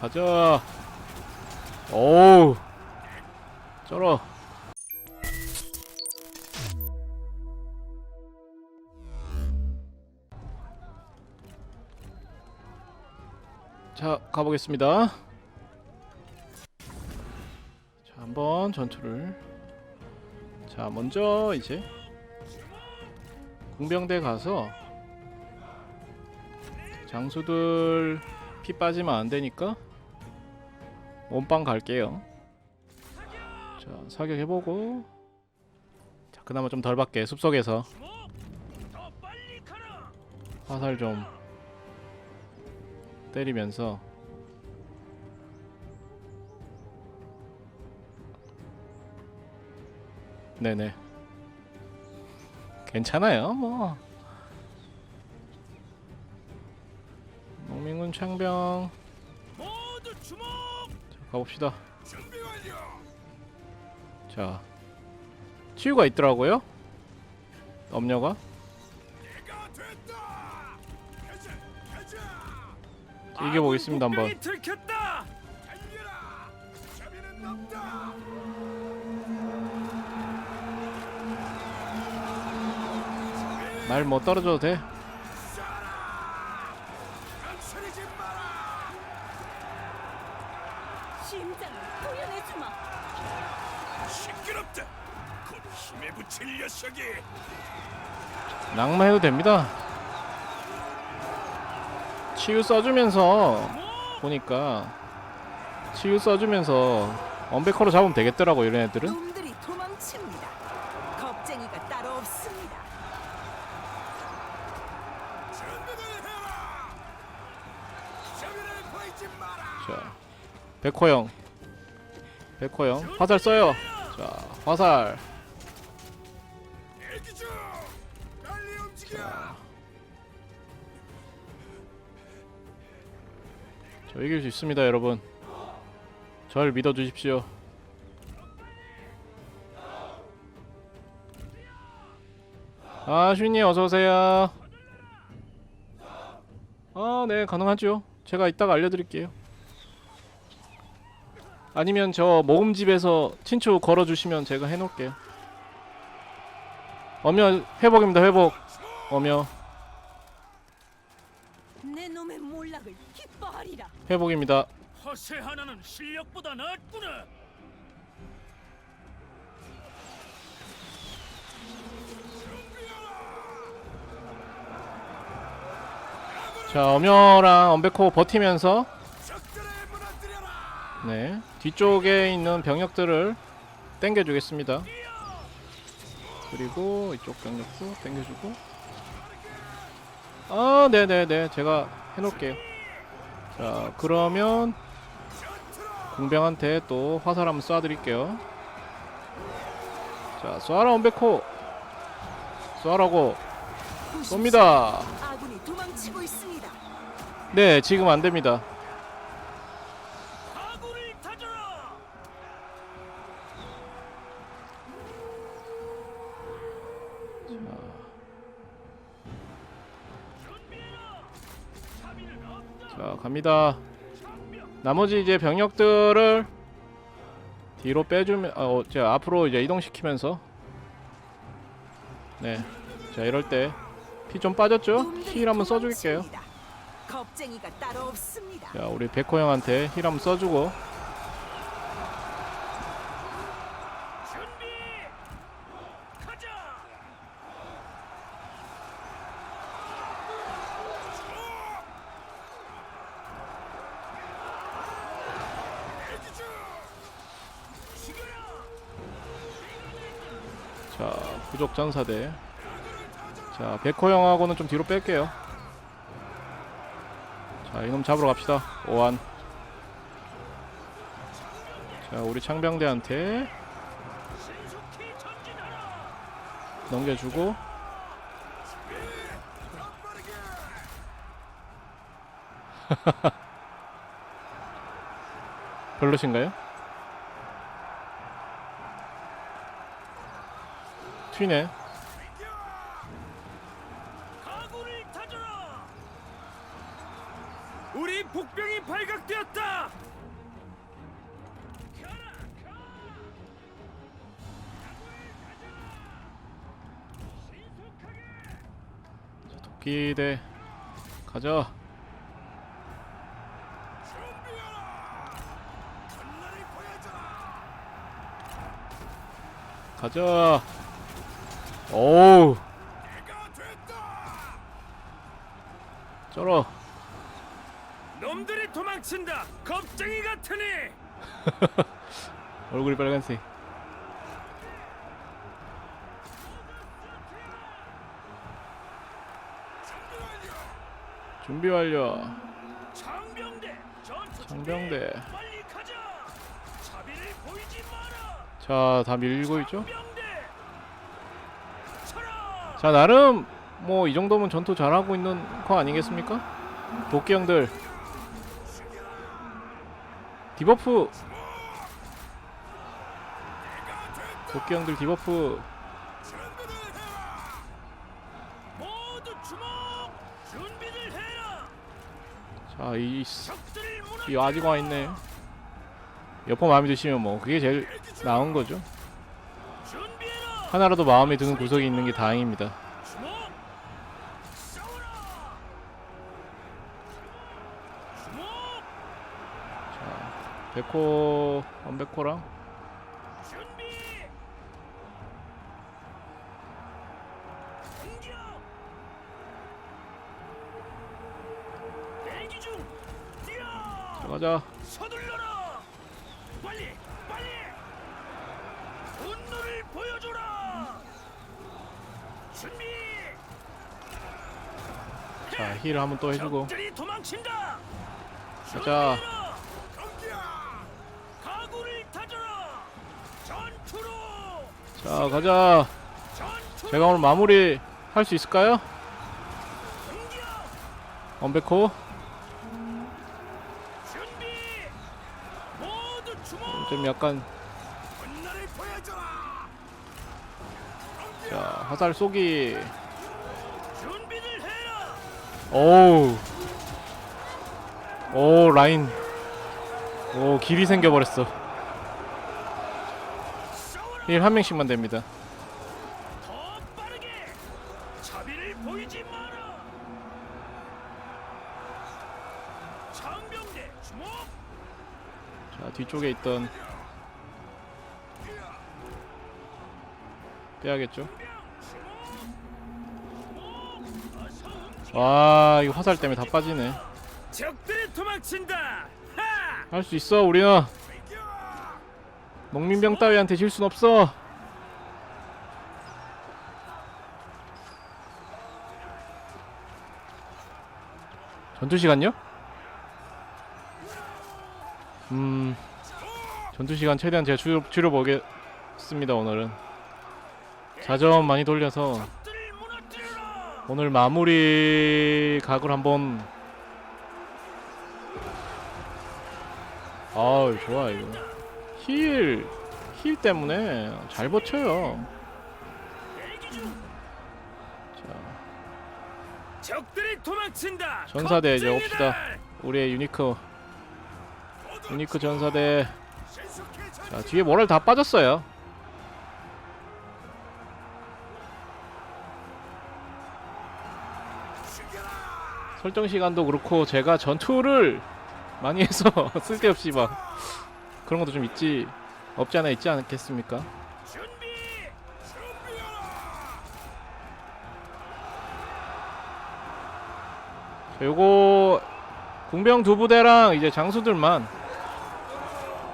가자. 오우. 쩔어. 자, 가보겠습니다. 자, 한번 전투를. 자, 먼저 이제 공병대 가서 장수들 피 빠지면 안 되니까 원빵 갈게요. 자, 사격해보고. 자, 그나마 좀 덜 받게 숲속에서. 화살 좀 때리면서 네네 괜찮아요 뭐 농민군 창병 가봅시다. 자 치유가 있더라고요 엄녀가 가자. 이겨 보겠습니다 아군 한번 복병이 들켰다. 달려라. 자비는 없다. 말못 떨어져도 돼. 심장을 도연해주마 시끄럽다. 곧 힘에 붙일 녀석이. 낙마해도 됩니다. 치유 써주면서 보니까 치유 써주면서 언베커로 잡으면 되겠더라고 이런 애들은. 백호 형, 백호 형 화살 써요. 자, 화살. 움직여. 저 이길 수 있습니다, 여러분. 절 믿어주십시오. 아, 슈님 어서 오세요. 아, 네, 가능하죠. 제가 이따가 알려드릴게요. 아니면 저 모음집에서 친추 걸어주시면 제가 해놓을게요. 어며 회복입니다, 회복. 어며 내 놈의 몰락을 기뻐하리라 회복입니다. 허세 하나는 실력보다 낫구나. 자, 어며랑 엄베코 버티면서. 네 뒤쪽에 있는 병력들을 땡겨주겠습니다. 그리고 이쪽 병력도 땡겨주고 아 네네네 제가 해놓을게요. 자 그러면 공병한테 또 화살 한번 쏴드릴게요. 자 쏴라 엄베코 쏴라고 쏩니다. 네 지금 안됩니다. 자 갑니다. 나머지 이제 병력들을 뒤로 빼주면 아, 어, 자 앞으로 이제 이동시키면서. 네자 이럴 때 피 좀 빠졌죠? 힐 한번 써줄게요. 자 우리 백호 형한테 힐 한번 써주고 준비. 가자. 대기 중. 죽여라. 자 부족 전사대 자 백호 형하고는 좀 뒤로 뺄게요 자 이놈 잡으러 갑시다 오한 자 우리 창병대한테. 넘겨주고 별로신가요? 튀네. 우리 복병이 발각되었다. 자, 도끼대 가자. 가자. 오우 됐다. 쩔어 놈들이 도망친다. 겁쟁이 같으니. 얼굴이 빨간색 준비 완료 장병대 장병대. 준비. 빨리 가자. 자비를 보이지 마라. 자다 밀고 있죠. 자 나름 뭐 이 정도면 전투 잘하고 있는 거 아니겠습니까? 도끼 형들 디버프 도끼 형들 디버프. 자이 이. 아직 와 있네 여포 마음에 드시면 뭐 그게 제일 나은 거죠. 하나라도 마음에 드는 구석이 있는 게 다행입니다. 주목. 백호. 뛰어. 가자 서둘러라. 빨리, 빨리. 분노를 보여줘라. 준비. 자 힐 한번 또 해주고. 가자. 자 가자. 제가 오늘 마무리 할 수 있을까요? 주목. 좀 약간. 자 화살 쏘기. 오우 오 라인 오 길이 생겨버렸어. 힐 한 명씩만 됩니다. 자 뒤쪽에 있던 빼야겠죠 병 주목. 주목. 어서 움직여. 와 이거 화살 때문에 다 빠지네 적들이 도망친다. 하! 할수 있어 우리는 농민병 따위한테 질 순 없어 전투 시간요? 음 전투 시간 최대한 제가 줄여, 줄여보겠습니다 오늘은 자전 많이 돌려서. 오늘 마무리 각을 한번 아우 좋아 이거 힐, 힐 때문에 잘 버텨요. 자 적들이 도망친다. 전사대 이제! 옵시다. 우리의 유니크 유니크 전사대 자 뒤에 모랄 다 빠졌어요 설정 시간도 그렇고 제가 전투를 많이 해서 쓸데없이 막 그런 것도 좀 있지 없지 않아 있지 않겠습니까? 자, 요거 궁병 두 부대랑 이제 장수들만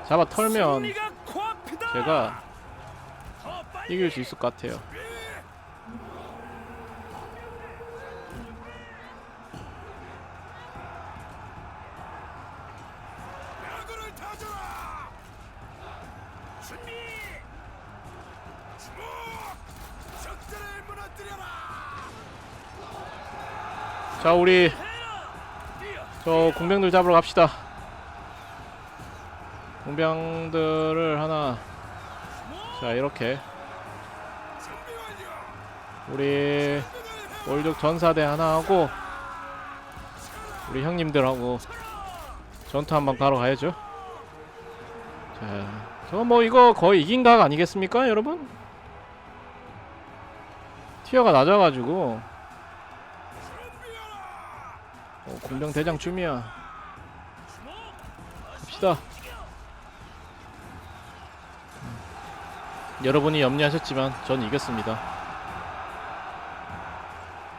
잡아 털면. 제가. 이길 수 있을 것 같아요. 야구를 타줘라. 준비. 주목. 적들을 무너뜨려라. 자 우리. 저 궁병들 잡으러 갑시다. 궁병들을 하나 자 이렇게. 우리 월족 전사대 하나 하고 우리 형님들하고 전투 한번 가러 가야죠. 자, 저 뭐 이거 거의 이긴 각 아니겠습니까, 여러분? 티어가 낮아가지고. 군병 대장 춤이야. 갑시다. 음. 여러분이 염려하셨지만 전 이겼습니다.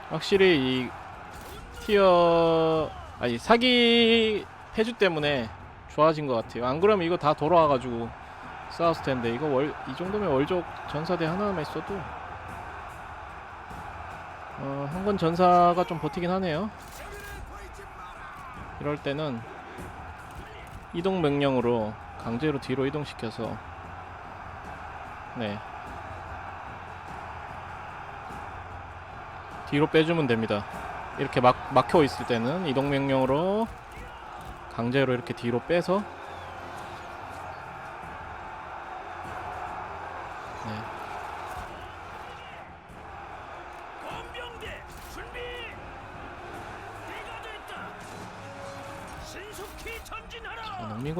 확실히 이 티어 아니 사기 해주 때문에 좋아진 것 같아요. 안 그러면 이거 다 돌아와가지고 싸웠을 텐데 이거 월 이 정도면 월족 전사대 하나만 있어도 어, 한권 전사가 좀 버티긴 하네요. 이럴 때는 이동 명령으로 강제로 뒤로 이동시켜서 네 뒤로 빼주면 됩니다. 이렇게 막 막혀 있을 때는 이동 명령으로 강제로 이렇게 뒤로 빼서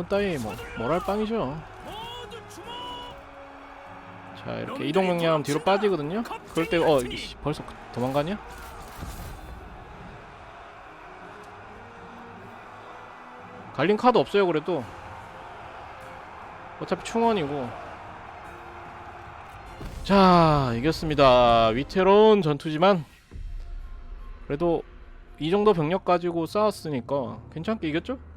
아, 농민군 따위 뭐 뭐랄 빵이죠. 자 이렇게 이동 명령하면 뒤로 빠지거든요. 그럴 때 어 벌써 도망가냐? 갈린 카드 없어요 그래도 어차피 충원이고 자 이겼습니다 위태로운 전투지만 그래도 이 정도 병력 가지고 싸웠으니까 괜찮게 이겼죠?